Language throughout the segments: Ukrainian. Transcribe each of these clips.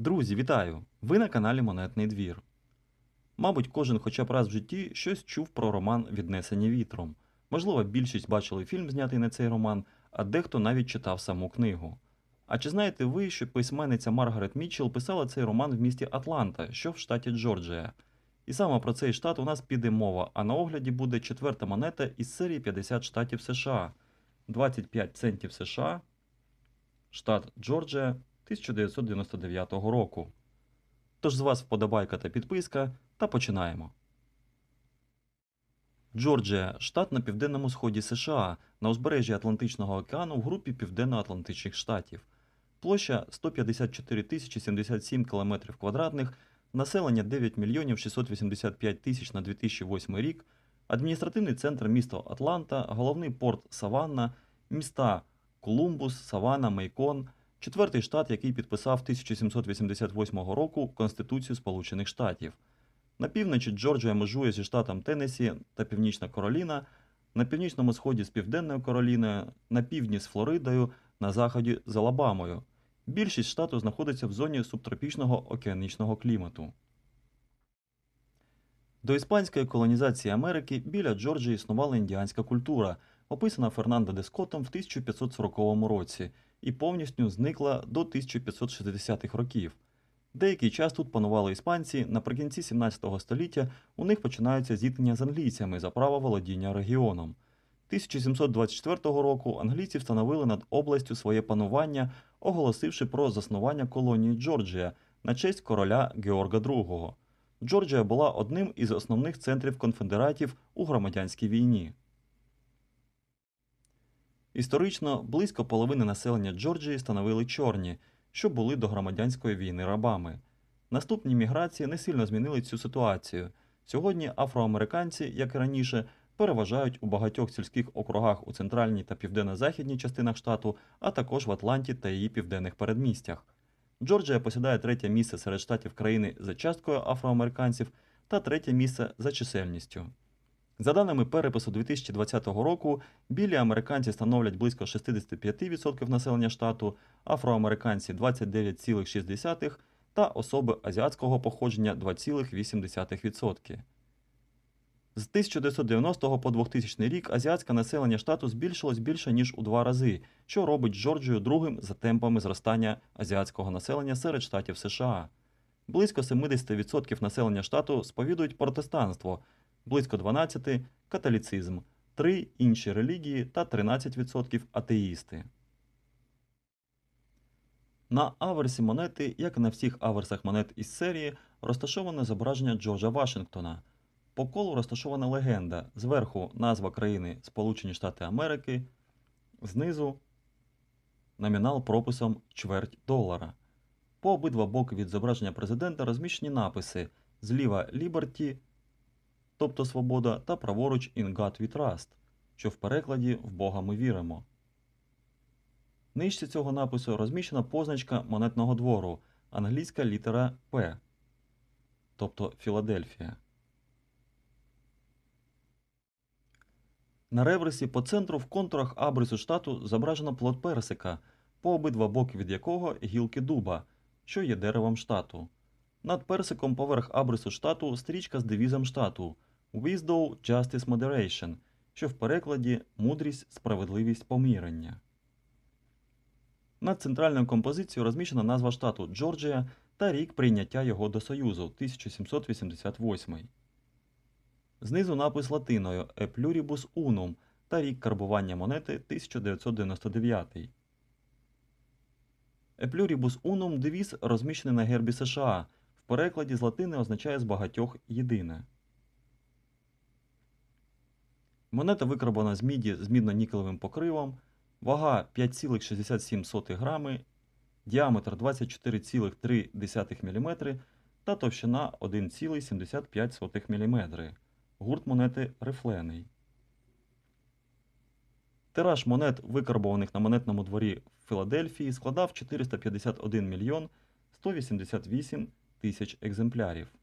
Друзі, вітаю! Ви на каналі Монетний двір. Мабуть, кожен хоча б раз в житті щось чув про роман Віднесені вітром. Можливо, більшість бачили фільм, знятий на цей роман, а дехто навіть читав саму книгу. А чи знаєте ви, що письменниця Маргарет Мітчелл писала цей роман в місті Атланта, що в штаті Джорджія? І саме про цей штат у нас піде мова, а на огляді буде четверта монета із серії 50 штатів США. 25 центів США, штат Джорджія 1999 року. Тож з вас вподобайка та підписка, та починаємо. Джорджія штат на південному сході США, на узбережжі Атлантичного океану в групі Південно-Атлантичних штатів. Площа 154 077 км квадратних, населення 9 мільйонів 685 тисяч на 2008 рік, адміністративний центр місто Атланта, головний порт Саванна, міста Колумбус, Саванна, Мейкон, четвертий штат, який підписав 1788 року Конституцію Сполучених Штатів. На півночі Джорджія межує зі штатом Теннессі та Північна Кароліна, на північному сході з Південною Кароліною, на півдні з Флоридою, на заході з Алабамою. Більшість штату знаходиться в зоні субтропічного океанічного клімату. До іспанської колонізації Америки біля Джорджії існувала індіанська культура, описана Фернандо де Скоттом в 1540 році і повністю зникла до 1560-х років. Деякий час тут панували іспанці, наприкінці 17 століття у них починаються зіткнення з англійцями за право володіння регіоном. 1724 року англійці встановили над областю своє панування, оголосивши про заснування колонії Джорджія на честь короля Георга II. Джорджія була одним із основних центрів конфедератів у громадянській війні. Історично близько половини населення Джорджії становили чорні, що були до громадянської війни рабами. Наступні міграції не сильно змінили цю ситуацію. Сьогодні афроамериканці, як і раніше, переважають у багатьох сільських округах у центральній та південно-західній частинах штату, а також в Атланті та її південних передмістях. Джорджія посідає третє місце серед штатів країни за часткою афроамериканців та третє місце за чисельністю. За даними перепису 2020 року, білі американці становлять близько 65% населення штату, афроамериканці 29,6% та особи азіатського походження 2,8%. З 1990 по 2000 рік азіатське населення штату збільшилось більше ніж у два рази, що робить Джорджію другим за темпами зростання азіатського населення серед штатів США. Близько 70% населення штату сповідують протестанство, близько 12% католіцизм, 3 інші релігії та 13% атеїсти. На аверсі монети, як і на всіх аверсах монет із серії, розташоване зображення Джорджа Вашингтона. По колу розташована легенда. Зверху назва країни Сполучені Штати Америки, знизу номінал прописом чверть долара. По обидва боки від зображення президента розміщені написи зліва Liberty, тобто свобода, та праворуч In God We Trust, що в перекладі в Бога ми віримо. Нижче цього напису розміщена позначка монетного двору, англійська літера П, тобто Філадельфія. На реверсі по центру в контурах абрису штату зображено плод персика, по обидва боки від якого гілки дуба, що є деревом штату. Над персиком поверх абрису штату стрічка з девізом штату Wisdom Justice Moderation, що в перекладі мудрість, справедливість помірення. Над центральною композицією розміщена назва штату Джорджія та рік прийняття його до Союзу 1788. Знизу напис латиною E pluribus unum та рік карбування монети 1999. E pluribus unum девіз розміщений на гербі США. В перекладі з латини означає з багатьох єдине. Монета викарбована з міді з мідно-нікелевим покривом, вага 5,67 грами, діаметр 24,3 мм та товщина 1,75 мм. Гурт монети рифлений. Тираж монет, викарбованих на монетному дворі в Філадельфії, складав 451 мільйон 188 тисяч екземплярів.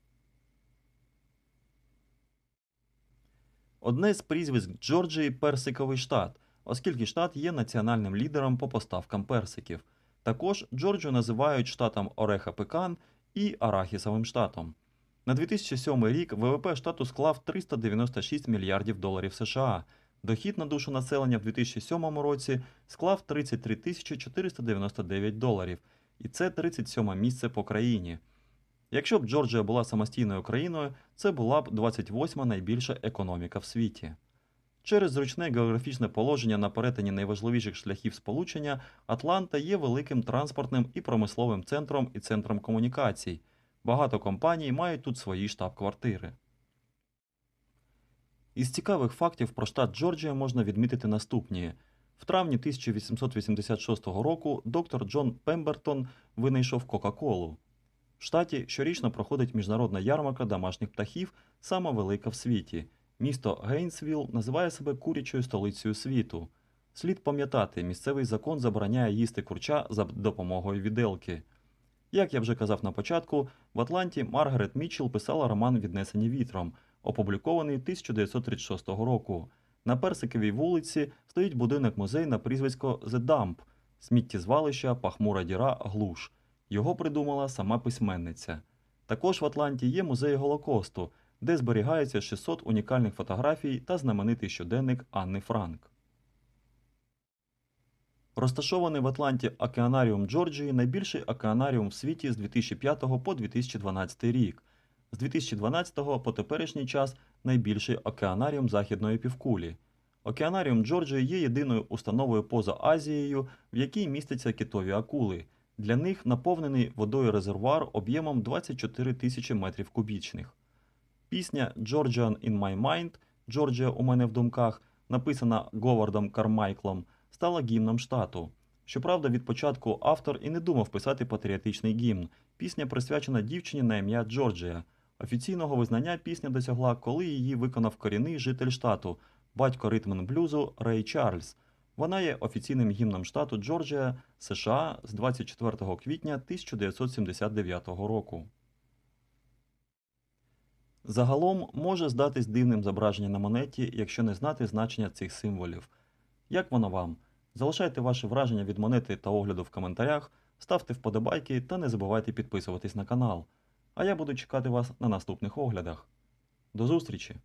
Одне з прізвиськ Джорджії персиковий штат, оскільки штат є національним лідером по поставкам персиків. Також Джорджію називають штатом Ореха Пекан і Арахісовим штатом. На 2007 рік ВВП штату склав 396 мільярдів доларів США. Дохід на душу населення в 2007 році склав 33 тисячі 499 доларів, і це 37 місце по країні. Якщо б Джорджія була самостійною країною, це була б 28 найбільша економіка в світі. Через зручне географічне положення на перетині найважливіших шляхів сполучення Атланта є великим транспортним і промисловим центром і центром комунікацій. Багато компаній мають тут свої штаб-квартири. Із цікавих фактів про штат Джорджія можна відмітити наступні. В травні 1886 року доктор Джон Пембертон винайшов Кока-Колу. В штаті щорічно проходить міжнародна ярмарка домашніх птахів, сама велика в світі. Місто Гейнсвіл називає себе курячою столицею світу. Слід пам'ятати, місцевий закон забороняє їсти курча за допомогою віделки. Як я вже казав на початку, в Атланті Маргарет Мітчелл писала роман Віднесені вітром, опублікований 1936 року. На Персиковій вулиці стоїть будинок музей на прізвисько The Dump – сміттєзвалища, пахмура діра, глуш. Його придумала сама письменниця. Також в Атланті є музей Голокосту, де зберігається 600 унікальних фотографій та знаменитий щоденник Анни Франк. Розташований в Атланті океанаріум Джорджії найбільший океанаріум в світі з 2005 по 2012 рік. З 2012 по теперішній час найбільший океанаріум Західної півкулі. Океанаріум Джорджії є єдиною установою поза Азією, в якій містяться китові акули. Для них наповнений водою резервуар об'ємом 24 тисячі метрів кубічних. Пісня Georgian in My Mind Джорджія у мене в думках, написана Говардом Кармайклом, стала гімном штату. Щоправда, від початку автор і не думав писати патріотичний гімн. Пісня присвячена дівчині на ім'я Джорджія. Офіційного визнання пісня досягла, коли її виконав корінний житель штату, батько ритмен блюзу Рей Чарльз. Вона є офіційним гімном штату Джорджія, США з 24 квітня 1979 року. Загалом може здатись дивним зображення на монеті, якщо не знати значення цих символів. Як воно вам? Залишайте ваші враження від монети та огляду в коментарях, ставте вподобайки та не забувайте підписуватись на канал. А я буду чекати вас на наступних оглядах. До зустрічі!